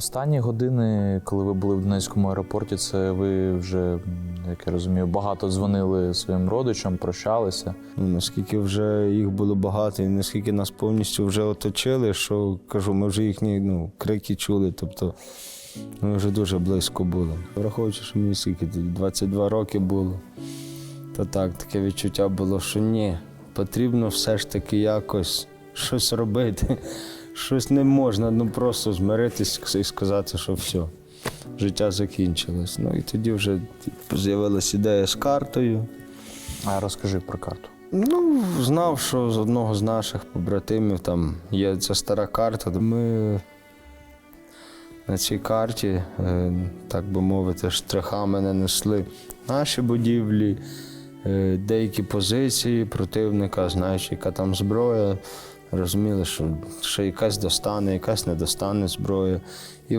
Останні години, коли ви були в Донецькому аеропорті, це ви вже, як я розумію, багато дзвонили своїм родичам, прощалися. Ну, наскільки вже їх було багато, і наскільки нас повністю вже оточили, що кажу, ми вже їхні ну, крики чули. Тобто ми вже дуже близько були. Враховуючи, що мені скільки 22 роки було, то так, таке відчуття було, що ні, потрібно все ж таки якось щось робити. Щось не можна, ну просто змиритись і сказати, що все, життя закінчилось. Ну і тоді вже з'явилася ідея з картою. А розкажи про карту. Ну, знав, що з одного з наших побратимів там є ця стара карта. Ми на цій карті, е, так би мовити, штрихами нанесли наші будівлі, е, деякі позиції противника, знаючи, яка там зброя. Розуміли, що, що якась достане, якась не достане зброю.